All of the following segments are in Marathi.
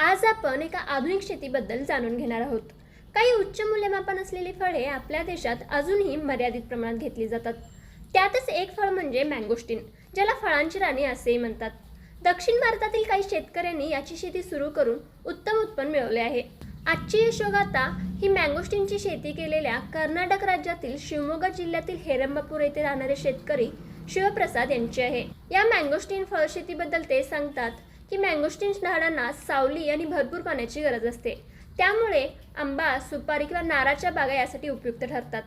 आज आपण एका आधुनिक शेतीबद्दल जाणून घेणार आहोत. काही उच्च मूल्यमापन असलेली फळे आपल्या देशात अजूनही मर्यादित प्रमाणात घेतली जातात. त्यातच एक फळ म्हणजे मँगोस्टीन ज्याला फळांची राणी असेही म्हणतात. दक्षिण भारतातील काही शेतकऱ्यांनी याची शेती सुरू करून उत्तम उत्पन्न मिळवले आहे. आजची यशोगाथा ही मँगोस्टीनची शेती केलेल्या कर्नाटक राज्यातील शिवमोगा जिल्ह्यातील हेरंबापूर येथे राहणारे शेतकरी शिवप्रसाद यांची आहे. या मँगोस्टीन फळ शेतीबद्दल ते सांगतात की मँगोस्टिन्स झाडांना सावली आणि भरपूर पाण्याची गरज असते. त्यामुळे आंबा सुपारी किंवा नारळाच्या बागा यासाठी उपयुक्त ठरतात.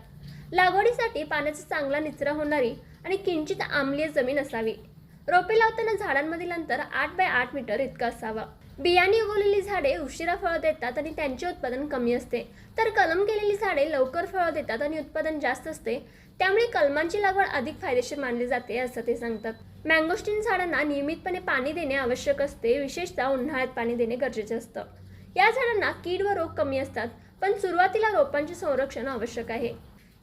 लागवडीसाठी पाण्याचा चांगला निचरा होणारी आणि किंचित आम्लीय जमीन असावी. रोपे लावताना झाडांमधील अंतर आठ बाय आठ मीटर इतकं असावं. बियाणे उगवलेली झाडे उशिरा फळं देतात आणि त्यांचे उत्पादन कमी असते. तर कलम केलेली झाडे लवकर फळं देतात आणि उत्पादन जास्त असते. त्यामुळे कलमांची लागवड अधिक फायदेशीर मानली जाते असं ते सांगतात. मँगोस्टीन झाडांना नियमितपणे पाणी देणे आवश्यक असते. विशेषतः उन्हाळ्यात पाणी देणे गरजेचे असतं. या झाडांना कीड व रोग कमी असतात पण सुरुवातीला रोपांचे संरक्षण आवश्यक आहे.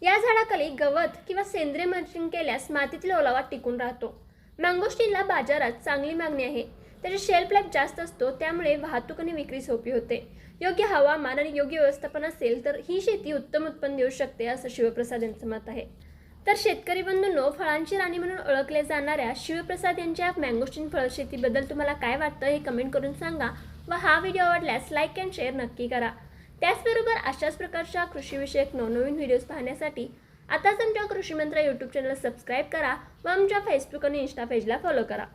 या झाडाखाली गवत किंवा सेंद्रिय मर्चिंग केल्यास मातीतील ओलावा टिकून राहतो. मँगोस्टीनला बाजारात चांगली मागणी आहे. त्याचे शेल्फ लाईफ जास्त असतो त्यामुळे वाहतूक आणि विक्री सोपी होते. योग्य हवामान आणि योग्य व्यवस्थापन असेल तर ही शेती उत्तम उत्पन्न देऊ शकते असं शिवप्रसाद यांचं मत आहे. तर शेतकरी बंधूंनो फळांची राणी म्हणून ओळखल्या जाणाऱ्या शिवप्रसाद यांच्या मँगोस्टीन फळ शेतीबद्दल तुम्हाला काय वाटतं हे कमेंट करून सांगा व हा व्हिडिओ आवडल्यास लाईक अँड शेअर नक्की करा. त्याचबरोबर अशाच प्रकारच्या कृषीविषयक नवनवीन व्हिडिओज पाहण्यासाठी आताच आमच्या कृषीमंत्र यूट्यूब चॅनल सबस्क्राईब करा व आमच्या फेसबुक आणि इन्स्टा पेजला फॉलो करा.